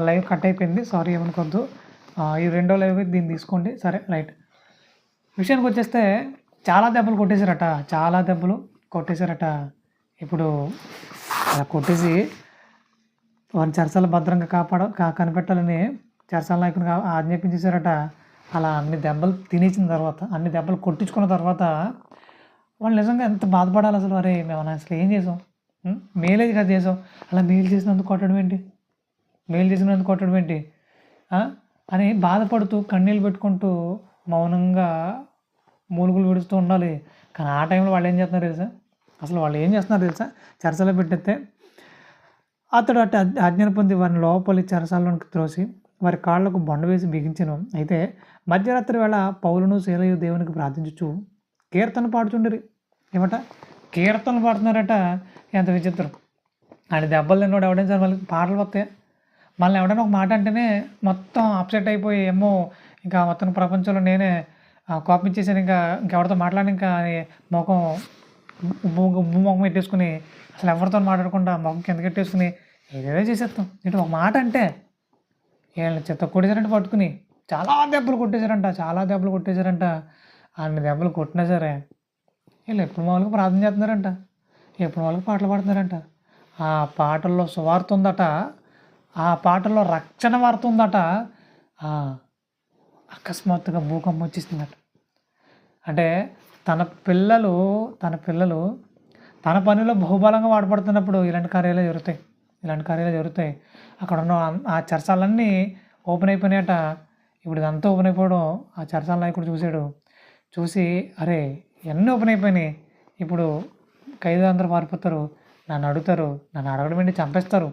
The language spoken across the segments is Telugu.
లైవ్ కట్ అయిపోయింది. సారీ ఏమనుకోవద్దు. ఈ రెండో లైవ్ దీన్ని తీసుకోండి. సరే రైట్. విషయానికి వచ్చేస్తే చాలా దెబ్బలు కొట్టేశారట. చాలా దెబ్బలు కొట్టేశారట. ఇప్పుడు అలా కొట్టేసి వారిని చర్చలు భద్రంగా కాపాడ కా కనిపెట్టాలని చర్చల నాయకుని ఆజ్ఞాపించేశారట. అలా అన్ని దెబ్బలు తినేసిన తర్వాత అన్ని దెబ్బలు కొట్టించుకున్న తర్వాత వాళ్ళు నిజంగా ఎంత బాధపడాలి అసలు? అరే మేము అసలు ఏం చేసాం? ఉం? మేలే కదా చేసాం. అలా మేలు చేసినందుకు కొట్టడం ఏంటి? మేలు చేసినందుకు కొట్టడం ఏంటి? అని బాధపడుతూ కన్నీళ్ళు పెట్టుకుంటూ మౌనంగా మూలుగులు విడుస్తూ ఉండాలి. కానీ ఆ టైంలో వాళ్ళు ఏం చేస్తున్నారు తెలుసా? అసలు వాళ్ళు ఏం చేస్తున్నారు తెలుసా? చర్చలో పెట్టేస్తే అతడు అటు ఆజ్ఞాన పొంది వారిని లోపలి చెరసాలలోనికి త్రోసి వారి కాళ్ళకు బొండ వేసి బిగించను. అయితే మధ్యరాత్రి వేళ పౌలును శీలయు దేవునికి ప్రార్థించు కీర్తన పాడుచుండిరి. ఏమట? కీర్తనలు పాడుతున్నారట. ఎంత విచిత్రం. ఆయన దెబ్బలు తిన్నోడు ఎవడైనా సరే వాళ్ళకి? పాటలు వస్తాయి? మళ్ళీ ఎవడైనా ఒక మాట అంటేనే మొత్తం అప్సెట్ అయిపోయి ఏమో ఇంకా మొత్తం ప్రపంచంలో నేనే ఆ, కోపించేసాను ఇంకా ఇంకెవరితో మాట్లాడి ఇంకా ముఖం ఉబ్బు ఉబ్బు ముఖం పెట్టేసుకుని అసలు ఎవరితో మాట్లాడకుండా ముఖం కింద కట్టేసుకుని ఏదేదో చేసేస్తాం. ఇటు ఒక మాట అంటే వీళ్ళు చెత్త కొట్టేశారంట పట్టుకుని. చాలా దెబ్బలు కొట్టేశారంట చాలా దెబ్బలు కొట్టేశారంట. అన్ని దెబ్బలు కొట్టినా సరే వీళ్ళు ఎప్పుడు మామూలుగా ప్రార్థన చేస్తున్నారంట. ఎప్పుడు మామూలుగా పాటలు పాడుతున్నారంట. ఆ పాటల్లో సువార్త ఉందట. ఆ పాటల్లో రక్షణ వార్త ఉందట అకస్మాత్తుగా భూకంపం వచ్చేసిందట. అంటే తన పిల్లలు తన పిల్లలు తన పనిలో బహుబలంగా వాడపడుతున్నప్పుడు ఇలాంటి కార్యాలు జరుగుతాయి. ఇలాంటి కార్యాలు జరుగుతాయి. అక్కడ ఉన్న ఆ- చర్చాలన్నీ ఓపెన్ అయిపోయినాయట. ఇప్పుడు ఇదంతా ఓపెన్ అయిపోవడం ఆ చర్చాల నాయకుడు చూశాడు. చూసి అరే ఎన్ని ఓపెన్ అయిపోయినాయి. ఇప్పుడు ఖైదు అందరూ పారిపోతారు. నన్ను అడుగుతారు. నన్ను అడగడం ఏంటి? చంపేస్తారు.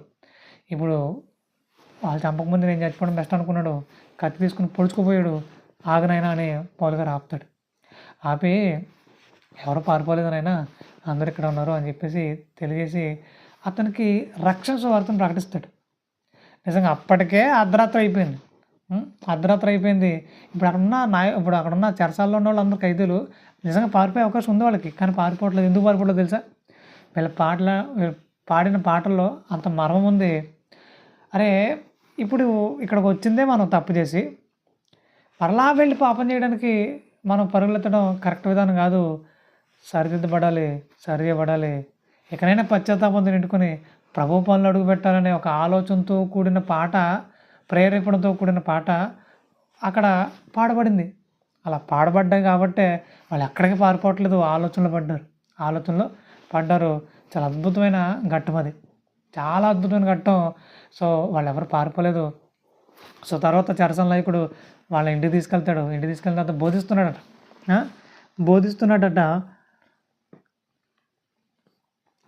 ఇప్పుడు వాళ్ళు చంపకముందు నేను చచ్చిపోవడం బెస్ట్ అనుకున్నాడు. కత్తి తీసుకుని పొడుచుకుపోయాడు. ఆగనైనా అని పౌలు గారు ఆపుతాడు. ఆపి ఎవరు పారిపోలేదనైనా అందరు ఇక్కడ ఉన్నారు అని చెప్పేసి తెలియజేసి అతనికి రక్షణ సువార్తను ప్రకటిస్తాడు. నిజంగా అప్పటికే అర్ధరాత్రి అయిపోయింది. అర్ధరాత్రి అయిపోయింది. ఇప్పుడు అక్కడ ఉన్న నాయ ఇప్పుడు అక్కడ ఉన్న చెరసాల్లో ఉన్న వాళ్ళందరూ ఖైదీలు నిజంగా పారిపోయే అవకాశం ఉంది వాళ్ళకి. కానీ పారిపోవట్లేదు. ఎందుకు పారిపోవట్లేదు తెలుసా? వీళ్ళ పాటల పాడిన పాటల్లో అంత మర్మం ఉంది. అరే ఇప్పుడు ఇక్కడికి వచ్చిందే మనం తప్పు చేసి మరలా వెళ్ళి పాపం చేయడానికి మనం పరుగులెత్తడం కరెక్ట్ విధానం కాదు. సరిదిద్దబడాలి సరిచేయబడాలి. ఎక్కడైనా పశ్చాత్తాపం నిండుకొని ప్రభు పనులు అడుగు పెట్టాలనే ఒక ఆలోచనతో కూడిన పాట ప్రేరేపణతో కూడిన పాట అక్కడ పాడబడింది. అలా పాడబడ్డాయి కాబట్టే వాళ్ళు ఎక్కడికి పారిపోవట్లేదు ఆలోచనలు పడ్డారు. ఆలోచనలో పడ్డారు. చాలా అద్భుతమైన ఘట్టం అది. చాలా అద్భుతమైన ఘట్టం. సో వాళ్ళు ఎవరు పారిపోలేదు. సో తర్వాత చరసన నాయకుడు వాళ్ళ ఇంటికి తీసుకెళ్తాడు. ఇంటికి తీసుకెళ్ళిన తర్వాత బోధిస్తున్నాడట. బోధిస్తున్నాడట.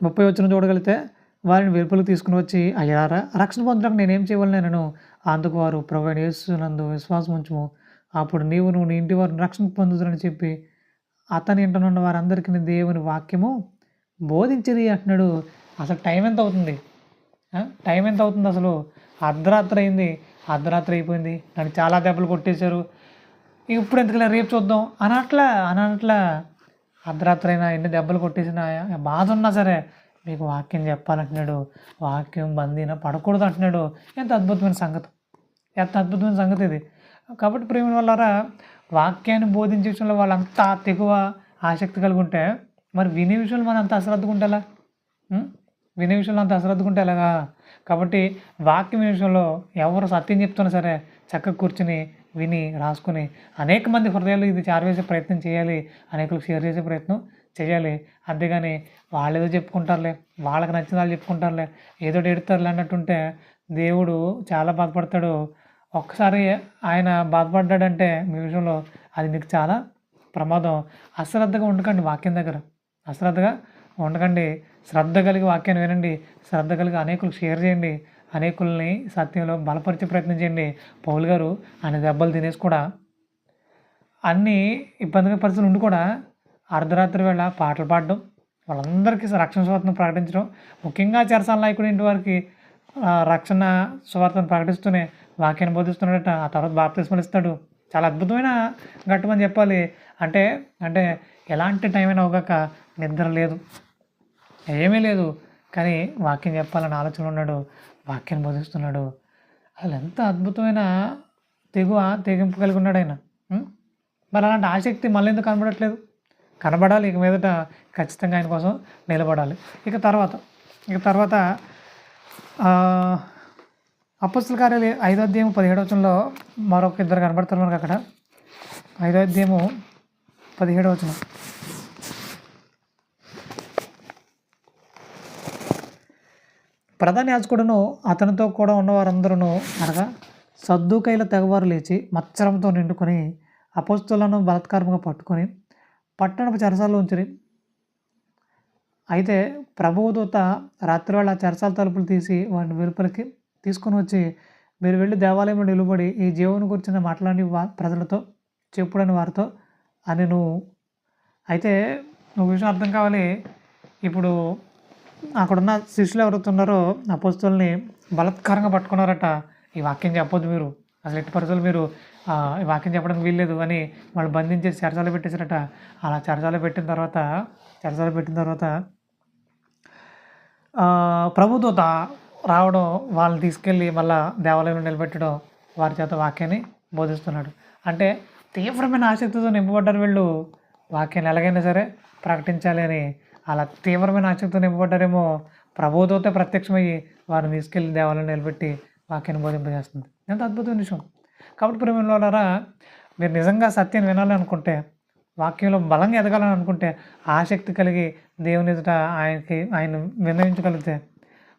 ముప్పై వచ్చిన చూడగలిగితే వారిని వెలుపులకు తీసుకుని వచ్చి అయ్యారా రక్షణ పొందడానికి నేనేం చేయవలనే నేను? అందుకు వారు ప్రొవైడ్ చేస్తున్నందు విశ్వాసం ఉంచుము. అప్పుడు నీవు నువ్వు నీ ఇంటి వారిని రక్షణ పొందుతురని చెప్పి అతని ఇంటనున్న వారందరికీ దేవుని వాక్యము బోధించిరి అంటున్నాడు. అసలు టైం ఎంత అవుతుంది? టైం ఎంత అవుతుంది అసలు? అర్ధరాత్రి అయింది. అర్ధరాత్రి అయిపోయింది. నన్ను చాలా దెబ్బలు కొట్టేశారు. ఇప్పుడు ఎందుకులే రేపు చూద్దాం? అనట్లా అనట్లా. అర్ధరాత్రి అయినా ఎన్ని దెబ్బలు కొట్టేసినా బాధ ఉన్నా సరే మీకు వాక్యం చెప్పాలంటున్నాడు. వాక్యం బందీన పడకూడదు అంటున్నాడు. ఎంత అద్భుతమైన సంగతి. ఎంత అద్భుతమైన సంగతి ఇది. కాబట్టి ప్రేమ వల్లారా వాక్యాన్ని బోధించే విషయంలో వాళ్ళంతా తెగువ ఆసక్తి కలిగి ఉంటే మరి వినే విషయంలో మనం అంత అశ్రద్ధగా ఉండాలా వినే విషయంలో అంత అశ్రద్ధగా ఉంటే ఎలాగా? కాబట్టి వాక్యం విషయంలో ఎవరు సత్యం చెప్తున్నా సరే చక్కగా కూర్చుని విని రాసుకుని అనేక మంది హృదయాలు ఇది చేరవేసే ప్రయత్నం చేయాలి అనేకులకు షేర్ చేసే ప్రయత్నం చేయాలి. అంతేగాని వాళ్ళు ఏదో చెప్పుకుంటారులే వాళ్ళకి నచ్చిన వాళ్ళు చెప్పుకుంటారులే ఏదో ఎడతారులే అన్నట్టుంటే దేవుడు చాలా బాధపడతాడు. ఒక్కసారి ఆయన బాధపడ్డాడంటే మీ విషయంలో అది మీకు చాలా ప్రమాదం. అశ్రద్ధగా ఉండకండి వాక్యం దగ్గర. అశ్రద్ధగా ఉండకండి. శ్రద్ధ కలిగి వాక్యాన్ని వినండి. శ్రద్ధ కలిగి అనేకులకు షేర్ చేయండి. అనేకుల్ని సత్యంలో బలపరిచే ప్రయత్నం చేయండి. పౌల్ గారు ఆయన దెబ్బలు తినేసి కూడా అన్ని ఇబ్బందిగా పరిస్థితులు ఉండి కూడా అర్ధరాత్రి వేళ పాటలు పాడడం వాళ్ళందరికీ రక్షణ స్వార్థను ప్రకటించడం ముఖ్యంగా చెరసాల నాయకుడు ఇంటి వారికి రక్షణ స్వార్థను ప్రకటిస్తూనే వాక్యాన్ని బోధిస్తున్నాడట. ఆ తర్వాత బాప్తిస్మలు ఇస్తాడు. చాలా అద్భుతమైన ఘట్టం అని చెప్పాలి. అంటే అంటే ఎలాంటి టైం అయినా అవగాక నిద్ర లేదు. ఏమీ లేదు. కానీ వాక్యం చెప్పాలని ఆలోచన ఉన్నాడు. వాక్యాన్ని బోధిస్తున్నాడు. అసలు ఎంత అద్భుతమైన తెగువ తెగింపు కలిగి ఉన్నాడు ఆయన. మరి అలాంటి ఆసక్తి మళ్ళీ ఎందుకు కనబడట్లేదు? కనబడాలి. ఇక మీదట ఖచ్చితంగా ఆయన కోసం నిలబడాలి. ఇక తర్వాత ఇక తర్వాత అపస్తుల కార్యాలు ఐదో అధ్యాయం పదిహేడు వచనంలో మరొక ఇద్దరు కనబడతారు మనకు అక్కడ. ఐదో అధ్యాయము పదిహేడు వచనం. ప్రధాన యాజకుడును అతనితో కూడా ఉన్న వారందరూ అనగా సద్దుకైల తెగవారు లేచి మత్సరంతో నిండుకొని అపోస్తులను బలత్కారంగా పట్టుకొని పట్టణపు చెరసాల్లో ఉంచిరి. అయితే ప్రభువు దూత రాత్రివేళ చెరసాల తలుపులు తీసి వారిని వెలుపలికి తీసుకొని వచ్చి మీరు వెళ్ళి దేవాలయంలో నిలబడి ఈ జీవన గురించిన మాట్లాడి వా ప్రజలతో చెప్పుడని వారితో అని నువ్వు అయితే నువ్వు విషయం అర్థం కావాలి. ఇప్పుడు అక్కడున్న శిష్యులు ఎవరుతున్నారో అపోస్తుల్ని బలత్కారంగా పట్టుకున్నారట. ఈ వాక్యం చెప్పొద్దు మీరు. అసలు ఎట్టి పరిస్థితులు మీరు ఈ వాక్యం చెప్పడానికి వీల్లేదు అని వాళ్ళు బంధించేసి చెరసాలు పెట్టేశారట. అలా చెరసాలు పెట్టిన తర్వాత చెరసాలు పెట్టిన తర్వాత ఆ, ప్రభుదూత రావడం వాళ్ళని తీసుకెళ్ళి మళ్ళా దేవాలయంలో నిలబెట్టడం వారి చేత వాక్యాన్ని బోధిస్తున్నాడు. అంటే తీవ్రమైన ఆసక్తితో నింపబడ్డారు వీళ్ళు. వాక్యాన్ని ఎలాగైనా సరే ప్రకటించాలి అని అలా తీవ్రమైన ఆసక్తితో నింపబడ్డారేమో ప్రభుదూత ప్రత్యక్షమయ్యి వారిని తీసుకెళ్ళి దేవాలయం నిలబెట్టి వాక్యాన్ని బోధింపజేస్తుంది. ఎంత అద్భుతమైన విషయం. కాబట్టి ప్రేమిలోనరా మీరు నిజంగా సత్యం వినాలని అనుకుంటే వాక్యంలో బలంగా ఎదగాలని అనుకుంటే ఆసక్తి కలిగి దేవుని ఎదుట ఆయనకి ఆయన విన్నవించగలిగితే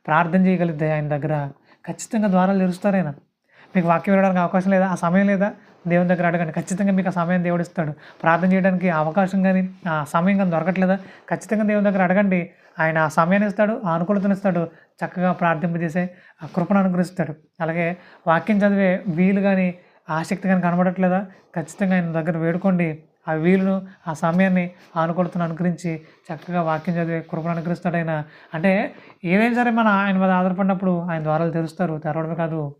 ప్రార్థన చేయగలిగితే ఆయన దగ్గర ఖచ్చితంగా ద్వారాలు తెరుస్తారు ఆయన మీకు వాక్యం వినడానికి అవకాశం లేదా? ఆ సమయం లేదా? దేవుని దగ్గర అడగండి. ఖచ్చితంగా మీకు ఆ సమయం దేవుడు ఇస్తాడు. ప్రార్థన చేయడానికి అవకాశం కానీ ఆ సమయం కానీ దొరకట్లేదా? ఖచ్చితంగా దేవుని దగ్గర అడగండి. ఆయన ఆ సమయాన్ని ఇస్తాడు ఆ అనుకూలతను ఇస్తాడు. చక్కగా ప్రార్థింపజేసే ఆ కృపను అనుగ్రహిస్తాడు. అలాగే వాక్యం చదివే వీలు కానీ ఆసక్తి కానీ కనబడట్లేదా? ఖచ్చితంగా ఆయన దగ్గర వేడుకోండి. ఆ వీలును ఆ సమయాన్ని ఆనుకూలతను అనుకరించి చక్కగా వాక్యం చదివే కృపను అనుగ్రహిస్తాడు ఆయన. అంటే ఏదైనా సరే మన ఆయన మీద ఆధారపడినప్పుడు ఆయన ద్వారాలు తెరుస్తారు. తెరవడమే కాదు.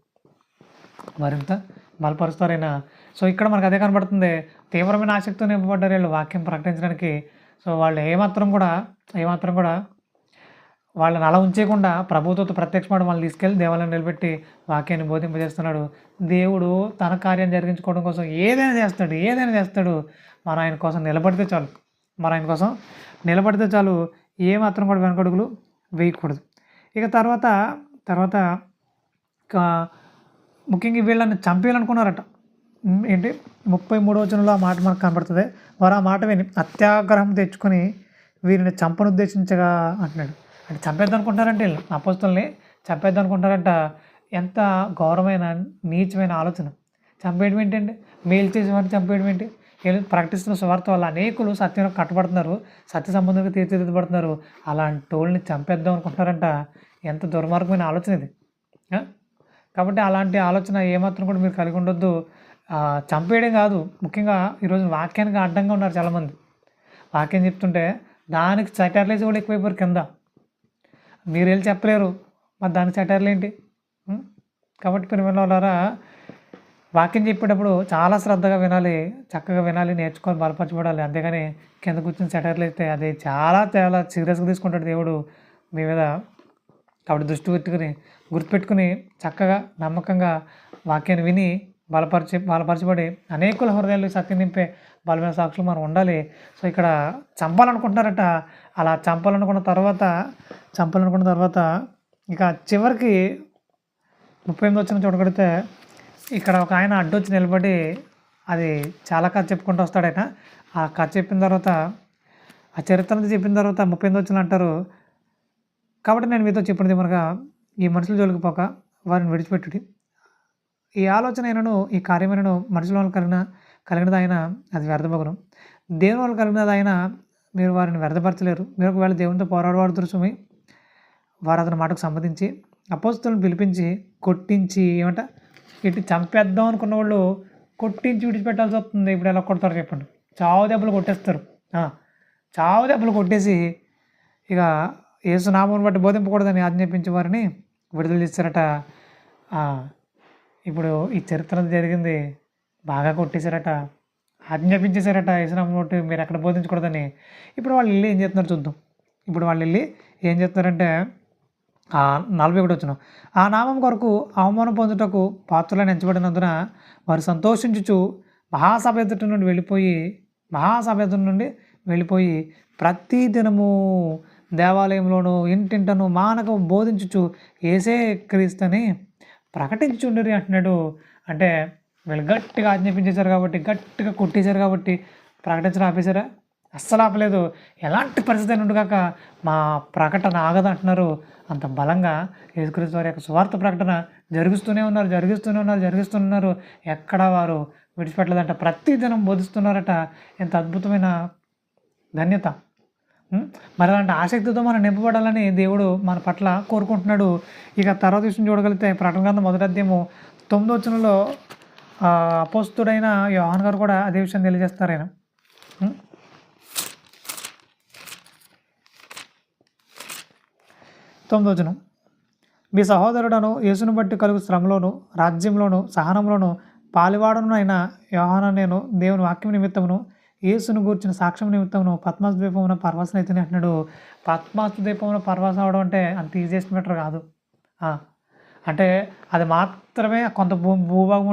మరింత బలపరుస్తారైనా. సో ఇక్కడ మనకు అదే కనబడుతుంది. తీవ్రమైన ఆసక్తితో నింపబడ్డారు వీళ్ళు వాక్యం ప్రకటించడానికి. సో వాళ్ళు ఏమాత్రం కూడా ఏమాత్రం కూడా వాళ్ళని అలా ఉంచేయకుండా ప్రభుత్వ ప్రత్యక్షపడి వాళ్ళని తీసుకెళ్ళి దేవాలయం నిలబెట్టి వాక్యాన్ని బోధింపజేస్తున్నాడు. దేవుడు తన కార్యం జరిగించుకోవడం కోసం ఏదైనా చేస్తాడు ఏదైనా చేస్తాడు. మన ఆయన కోసం నిలబడితే చాలు. మన ఆయన కోసం నిలబడితే చాలు. ఏమాత్రం కూడా వెనకడుగులు వేయకూడదు. ఇక తర్వాత తర్వాత ఇంకా ముఖ్యంగా వీళ్ళని చంపేయాలనుకున్నారట. ఏంటి? ముప్పై మూడో వచనంలో ఆ మాట మనకు కనబడుతుంది. వారు ఆ మాట విని అత్యాగ్రహం తెచ్చుకొని వీరిని చంపనుద్దేశించగా అంటున్నాడు. అంటే చంపేద్దాం అనుకుంటారంటే వీళ్ళు అపోస్తుల్ని చంపేద్దాం అనుకుంటారంట ఎంత ఘోరమైన నీచమైన ఆలోచన. చంపేయడం ఏంటండి? మేలు చేసే వారిని చంపేయడం ఏంటి? వీళ్ళు ప్రకటిస్తున్న స్వార్థ వల్ల అనేకులు సత్యం కట్టబడుతున్నారు సత్య సంబంధంగా తీర్చిదిద్దబడుతున్నారు. అలాంటి వాళ్ళని చంపేద్దాం అనుకుంటారంట ఎంత దుర్మార్గమైన ఆలోచన ఇది. కాబట్టి అలాంటి ఆలోచన ఏమాత్రం కూడా మీరు కలిగి ఉండొద్దు. చంపేయడం కాదు. ముఖ్యంగా ఈరోజు వాక్యానికి అడ్డంగా ఉన్నారు చాలామంది. వాక్యం చెప్తుంటే దానికి సెటర్లేసి కూడా ఎక్కువైపోయారు కింద. మీరు వెళ్ళి చెప్పలేరు. మరి దానికి సెటర్లు ఏంటి? కాబట్టి కాబట్టి వాళ్ళారా వాక్యం చెప్పేటప్పుడు చాలా శ్రద్ధగా వినాలి చక్కగా వినాలి నేర్చుకొని బలపరచబడాలి. అంతేగాని కింద కూర్చొని సెటర్లు అయితే అది చాలా చాలా సీరియస్గా తీసుకుంటాడు దేవుడు మీ మీద. కాబట్టి దృష్టి పెట్టుకుని గుర్తుపెట్టుకుని చక్కగా నమ్మకంగా వాక్యాన్ని విని బలపరిచి బలపరచబడి అనేకుల హృదయాలు సత్యం నింపే బలమైన సాక్షులు మనం ఉండాలి. సో ఇక్కడ చంపాలనుకుంటున్నారట. అలా చంపాలనుకున్న తర్వాత చంపాలనుకున్న తర్వాత ఇక చివరికి ముప్పై ఎనిమిది వచ్చిన చూడగడితే ఇక్కడ ఒక ఆయన అడ్డొచ్చి నిలబడి అది చాలా కథ చెప్పుకుంటూ వస్తాడు ఆయన ఆ కథ చెప్పిన తర్వాత ఆ చరిత్ర చెప్పిన తర్వాత ముప్పై ఎనిమిది వచ్చిన అంటారు. కాబట్టి నేను మీతో చెప్పినది మనగా ఈ మనుషుల జోలికి పోక వారిని విడిచిపెట్టుడి. ఈ ఆలోచన అయినను ఈ కార్యమైనను మనుషుల వల్ల కలిగిన కలిగినదైనా అది వ్యర్థమగును. దేవుని వల్ల కలిగినదైనా మీరు వారిని వ్యర్థపరచలేరు. మీరు ఒకవేళ దేవునితో పోరాడవాడు దృశ్యమై వారు అతని మాటకు సంబంధించి అపోస్తులను పిలిపించి కొట్టించి ఏమంట? ఇటు చంపేద్దాం అనుకున్న వాళ్ళు కొట్టించి విడిచిపెట్టాల్సి వస్తుంది. ఇప్పుడు ఎలా కొడతారు చెప్పండి. చావు దెబ్బలు కొట్టేస్తారు. చావు దెబ్బలు కొట్టేసి ఇక యేసునామం బట్టి బోధింపకూడదని ఆజ్ఞాపించే వారిని విడుదల చేశారట. ఇప్పుడు ఈ చరిత్ర జరిగింది బాగా కొట్టేశారట. ఆజ్ఞాపించేశారట ఏసునామం బట్టి మీరు ఎక్కడ బోధించకూడదని. ఇప్పుడు వాళ్ళు వెళ్ళి ఏం చేస్తున్నారు చూద్దాం. ఇప్పుడు వాళ్ళు వెళ్ళి ఏం చేస్తున్నారంటే నలభై ఒకటి వచ్చిన ఆ నామం కొరకు అవమానం పొందుటకు పాత్రలను ఎంచబడినందున వారు సంతోషించుచు మహాసభ ఎదుటి నుండి వెళ్ళిపోయి మహాసభ ఎదుటి నుండి వెళ్ళిపోయి ప్రతి దినము దేవాలయంలోనూ ఇంటింటను మానక బోధించుచు ఏసే క్రీస్తుని ప్రకటించుండరి అంటున్నాడు. అంటే వీళ్ళు గట్టిగా ఆజ్ఞాపించేశారు కాబట్టి గట్టిగా కొట్టేశారు కాబట్టి ప్రకటించడం ఆపేశారా? అస్సలు ఆపలేదు. ఎలాంటి పరిస్థితి అయినా ఉండగాక మా ప్రకటన ఆగదు అంటున్నారు. అంత బలంగా యేసుక్రీస్తు వారి యొక్క స్వార్థ ప్రకటన జరిగిస్తూనే ఉన్నారు జరిగిస్తూనే ఉన్నారు జరిగిస్తున్నారు. ఎక్కడ వారు విడిచిపెట్టలేదంట. ప్రతి దినం బోధిస్తున్నారట. ఎంత అద్భుతమైన ధన్యత. మరి అలాంటి ఆసక్తితో మనం నింపబడాలని దేవుడు మన పట్ల కోరుకుంటున్నాడు. ఇక తర్వాత విషయం చూడగలిగితే ప్రకటన గ్రంథం మొదటి అధ్యయము తొమ్మిదో వచనంలో అపోస్తుడైన యోహాన్ గారు కూడా అదే విషయం తెలియజేస్తారు ఆయన. తొమ్మిదో వచనం. మీ సహోదరుడను యేసును బట్టి కలుగు శ్రమలోను రాజ్యంలోను సహనంలోను పాలివాడను అయిన యోహాన నేను దేవుని వాక్యం నిమిత్తమును యేసును గూర్చిన సాక్ష్యం నిమిత్తమును పద్మాస్ ద్వీపమున పర్వాసం అయితే అంటున్నాడు. పద్మాస్ ద్వీపమున పర్వాసం అవడం అంటే అంత ఈజియెస్ట్ మ్యాటర్ కాదు. అంటే అది మాత్రమే కొంత భూ భూభాగం